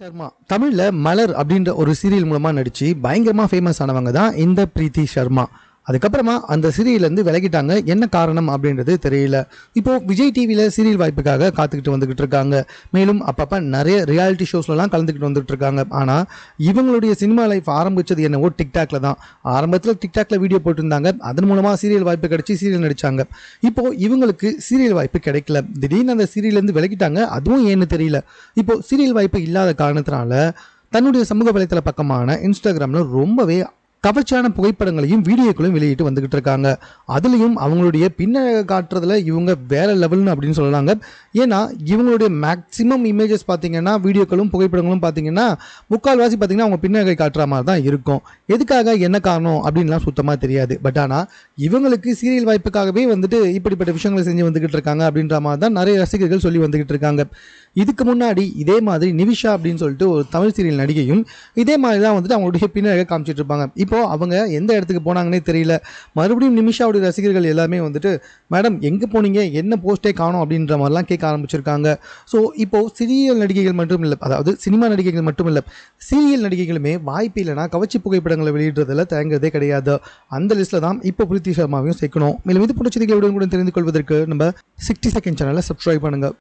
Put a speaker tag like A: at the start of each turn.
A: சர்மா தமிழில் மலர் அப்படின்ற ஒரு சீரியல் மூலமாக நடித்து பயங்கரமாக ஃபேமஸ் ஆனவங்க தான் இந்த பிரீத்தி சர்மா அதுக்கப்புறமா அந்த சீரியல்லேருந்து விலகிட்டாங்க. என்ன காரணம் அப்படின்றது தெரியல. இப்போ விஜய் டிவியில் சீரியல் வாய்ப்புக்காக காத்துக்கிட்டு வந்துக்கிட்டு இருக்காங்க. மேலும் அப்பப்போ நிறைய ரியாலிட்டி ஷோஸ்லலாம் கலந்துக்கிட்டு வந்துகிட்டு இருக்காங்க. ஆனால் இவங்களுடைய சினிமா லைஃப் ஆரம்பிச்சது என்னவோ டிக்டாக்ல தான். ஆரம்பத்தில் டிக்டாக்ல வீடியோ போட்டிருந்தாங்க. அதன் மூலமாக சீரியல் வாய்ப்பு கிடைச்சி சீரியல் நடித்தாங்க இப்போ இவங்களுக்கு சீரியல் வாய்ப்பு கிடைக்கல. திடீர்னு அந்த சீரியல்லேருந்து விலகிட்டாங்க. அதுவும் ஏன்னு தெரியல. இப்போ சீரியல் வாய்ப்பு இல்லாத காரணத்தினால தன்னுடைய சமூக வலைத்தள பக்கமான இன்ஸ்டாகிராமில் ரொம்பவே கவர்ச்சியான புகைப்படங்களையும் வீடியோக்களையும் வெளியிட்டு வந்துகிட்டு இருக்காங்க. அதுலேயும் அவங்களுடைய பின்னழக காட்டுறதுல இவங்க வேற லெவல்னு அப்படின்னு சொல்லலாங்க. ஏன்னா இவங்களுடைய மேக்ஸிமம் இமேஜஸ் பார்த்தீங்கன்னா வீடியோக்களும் புகைப்படங்களும் பார்த்தீங்கன்னா முக்கால்வாசி பார்த்தீங்கன்னா அவங்க பின்னழகை காட்டுற மாதிரி தான் இருக்கும். எதுக்காக என்ன காரணம் அப்படின்லாம் சுத்தமாக தெரியாது. பட் ஆனால் இவங்களுக்கு சீரியல் வாய்ப்புக்காகவே வந்துட்டு இப்படிப்பட்ட விஷயங்களை செஞ்சு வந்துகிட்டு இருக்காங்க அப்படின்ற மாதிரி தான் நிறைய ரசிகர்கள் சொல்லி வந்துகிட்டு இருக்காங்க. இதுக்கு முன்னாடி இதே மாதிரி நிவிஷா அப்படின்னு சொல்லிட்டு ஒரு தமிழ் சீரியல் நடிகையும் இதே மாதிரி தான் வந்துட்டு அவங்களுடைய பின்னழகை காமிச்சிட்டு இருப்பாங்க. இப்போ அவங்க எந்த இடத்துக்கு போனாங்கன்னே தெரியல. மறுபடியும் நிமிஷாவுடைய ரசிகர்கள் எல்லாமே வந்துட்டு மேடம் எங்கே போனீங்க? என்ன போஸ்டே காணோம்? அப்படின்ற மாதிரிலாம் கேட்க ஆரம்பிச்சிருக்காங்க. ஸோ இப்போ சீரியல் நடிகைகள் மட்டும் இல்லை அதாவது சினிமா நடிகைகள் மட்டும் இல்லை சீரியல் நடிகைகளுமே வாய்ப்பு இல்லைனா கவர்ச்சி புகைப்படங்களை வெளியிடுறதுல தயங்குறதே கிடையாது. அந்த லிஸ்ட்டில் தான் இப்போ பிரித்தி சர்மாவையும் சேர்க்கணும். மேலும் இது போன்ற செய்திகளை உடனுக்குடன் தெரிந்து கொள்வதற்கு நம்ம சிக்ஸ்டி செகண்ட் சேனலை சப்ஸ்கிரைப் பண்ணுங்கள்